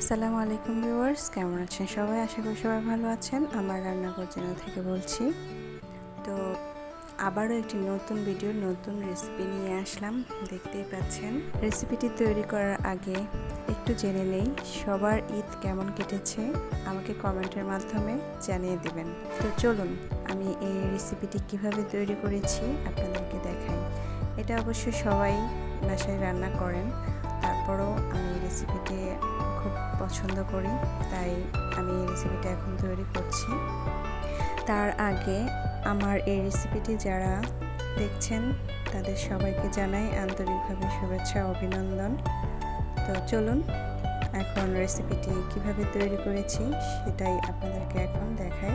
আসসালামু আলাইকুম ভিউয়ার্স, কেমন আছেন সবাই? আশা করি সবাই ভালো আছেন। আমার রান্নাঘর চ্যানেল থেকে বলছি। তো আবারও একটি নতুন ভিডিও নতুন রেসিপি নিয়ে আসলাম। দেখতেই পাচ্ছেন রেসিপিটি তৈরি করার আগে একটু জেনে নেই, সবার ঈদ কেমন কেটেছে? আমাকে কমেন্টের মাধ্যমে জানিয়ে দেবেন। তো চলুন, আমি এই রেসিপিটি কীভাবে তৈরি করেছি আপনাদেরকে দেখাই। এটা অবশ্য সবাই বাসায় রান্না করেন, তারপরও আমি রেসিপিটি খুব পছন্দ করি, তাই আমি এই রেসিপিটা এখন তৈরি করছি। তার আগে আমার এই রেসিপিটি যারা দেখছেন, তাদের সবাইকে জানাই আন্তরিকভাবে শুভেচ্ছা, অভিনন্দন। তো চলুন, এখন রেসিপিটি কীভাবে তৈরি করেছি সেটাই আপনাদেরকে এখন দেখাই।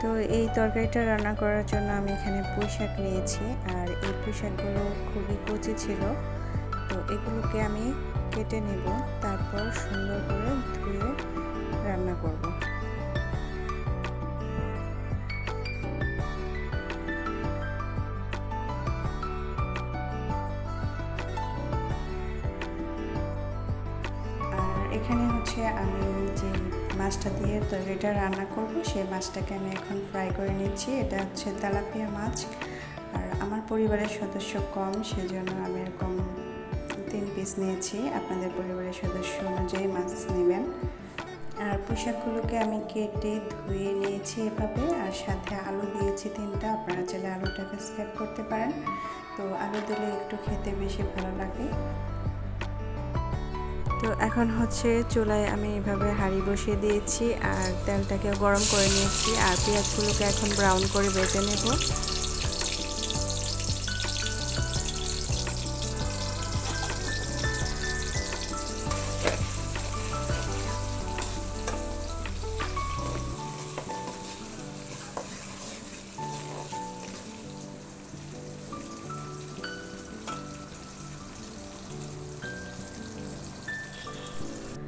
তো এই তরকারিটা রান্না করার জন্য আমি এখানে পুঁই শাক নিয়েছি, আর এই পুঁই শাকগুলো খুবই কচি ছিল। তো এগুলোকে আমি কেটে নেব, তারপর সুন্দর করে ধুয়ে রান্না করব। আর এখানে হচ্ছে আমি যে মাছটা দিয়ে তরকারিটা রান্না করব, সেই মাছটাকে আমি এখন ফ্রাই করে নিচ্ছি। এটা হচ্ছে তেলাপিয়া মাছ। আর আমার পরিবারের সদস্য কম, সেজন্য আমি এরকম পিস নিয়েছি, আপনাদের পরিবারের সদস্য অনুযায়ী মাছ নেবেন। আর পোশাকগুলোকে আমি কেটে ধুয়ে নিয়েছি এভাবে, আর সাথে আলু দিয়েছি তিনটা, আপনারা চাইলে আলুটাকে স্ক্যাপ করতে পারেন। তো আলু দিলে একটু খেতে বেশি ভালো লাগে। তো এখন হচ্ছে চুলায় আমি এভাবে হাঁড়ি বসিয়ে দিয়েছি, আর তেলটাকে গরম করে নিয়েছি, আর পেঁয়াজগুলোকে এখন ব্রাউন করে বেজে নেব।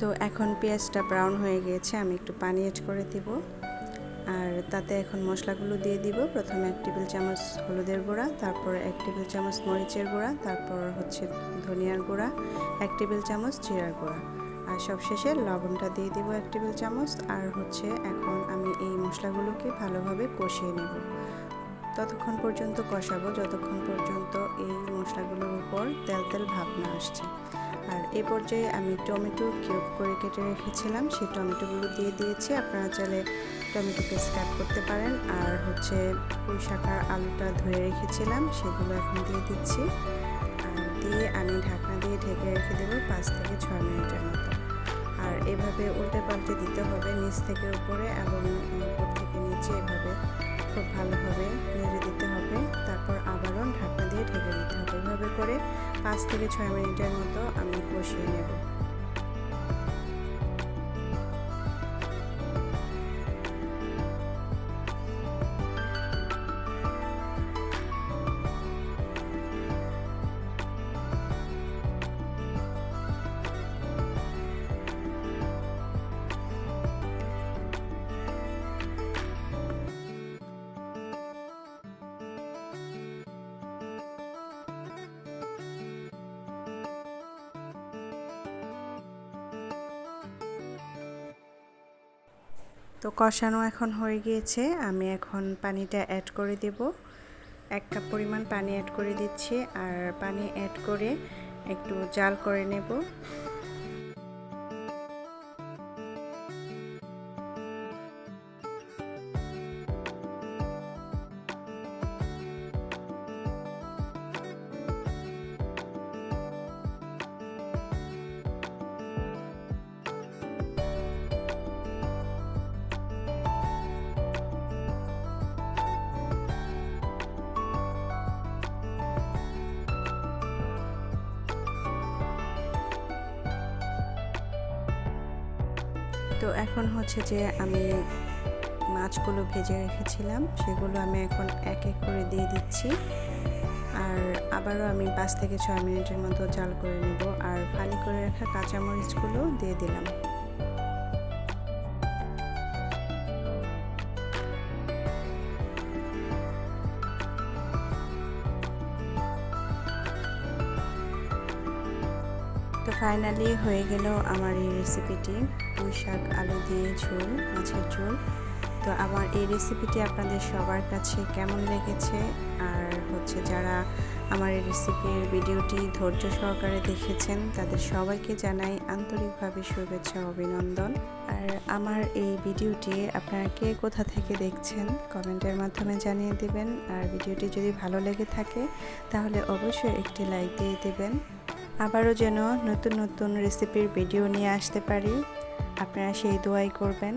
তো এখন পেঁয়াজটা ব্রাউন হয়ে গিয়েছে, আমি একটু পানি এড করে দিব। আর তাতে এখন মশলাগুলো দিয়ে দিব। প্রথমে এক টেবিল চামচ হলুদের গুঁড়া, তারপর এক টেবিল চামচ মরিচের গুঁড়া, তারপর হচ্ছে ধনিয়ার গুঁড়া, এক টেবিল চামচ জিরার গুঁড়া। আর সবশেষে লবণটা দিয়ে দিব এক টেবিল চামচ। আর হচ্ছে এখন আমি এই মশলাগুলোকে ভালোভাবে কষিয়ে নেব। ততক্ষণ পর্যন্ত কষাবো, যতক্ষণ পর্যন্ত এই মশলাগুলোর উপর তেল তেল ভাব না আসছে। আর এ পর্যায়ে আমি টমেটো কিউব করে কেটে রেখেছিলাম। সেই টমেটোগুলো দিয়ে দিয়েছি। আপনারা চাইলে টমেটোকে স্ক্যাপ করতে পারেন। আর হচ্ছে পুঁই শাখার আলুটা ধুয়ে রেখেছিলাম, সেগুলো এখন দিয়ে দিচ্ছি। আর দিয়ে আমি ঢাকনা দিয়ে ঢেকে রেখে দেবো পাঁচ থেকে ছয় মিনিটের মতো। আর এভাবে উল্টে পাল্টে দিতে হবে, নিচ থেকে উপরে এবং উপর থেকে নিচে এভাবে। পাঁচ থেকে ছয় মিনিটের মতো আমি কষিয়ে নেব। তো কষানো এখন হয়ে গিয়েছে। আমি এখন পানিটা অ্যাড করে দেব। এক কাপ পরিমাণ পানি অ্যাড করে দিচ্ছি। আর পানি অ্যাড করে একটু জাল করে নেব। তো এখন হচ্ছে যে আমি মাছগুলো ভেজে রেখেছিলাম, সেগুলো আমি এখন এক এক করে দিয়ে দিচ্ছি। আর আবারও আমি পাঁচ থেকে ছয় মিনিটের মতো জাল করে নেব। আর ফালি করে রাখা কাঁচামরিচগুলো দিয়ে দিলাম। তো ফাইনালি হয়ে গেল আমার এই রেসিপিটি পুঁই শাক, আলু দিয়ে ঝোল, মাছের ঝোল। তো আমার এই রেসিপিটি আপনাদের সবার কাছে কেমন লেগেছে? আর হচ্ছে যারা আমার এই রেসিপির ভিডিওটি ধৈর্য সহকারে দেখেছেন, তাদের সবাইকে জানাই আন্তরিকভাবে শুভেচ্ছা, অভিনন্দন। আর আমার এই ভিডিওটি আপনারা কে কোথা থেকে দেখছেন, কমেন্টের মাধ্যমে জানিয়ে দেবেন। আর ভিডিওটি যদি ভালো লেগে থাকে, তাহলে অবশ্যই একটি লাইক দিয়ে দেবেন। আবারও যেন নতুন নতুন রেসিপির ভিডিও নিয়ে আসতে পারি। আপনারা সেই দোয়াই করবেন।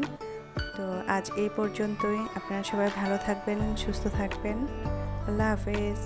তো আজ এই পর্যন্তই। আপনারা সবাই ভালো থাকবেন, সুস্থ থাকবেন। আল্লাহ হাফেজ।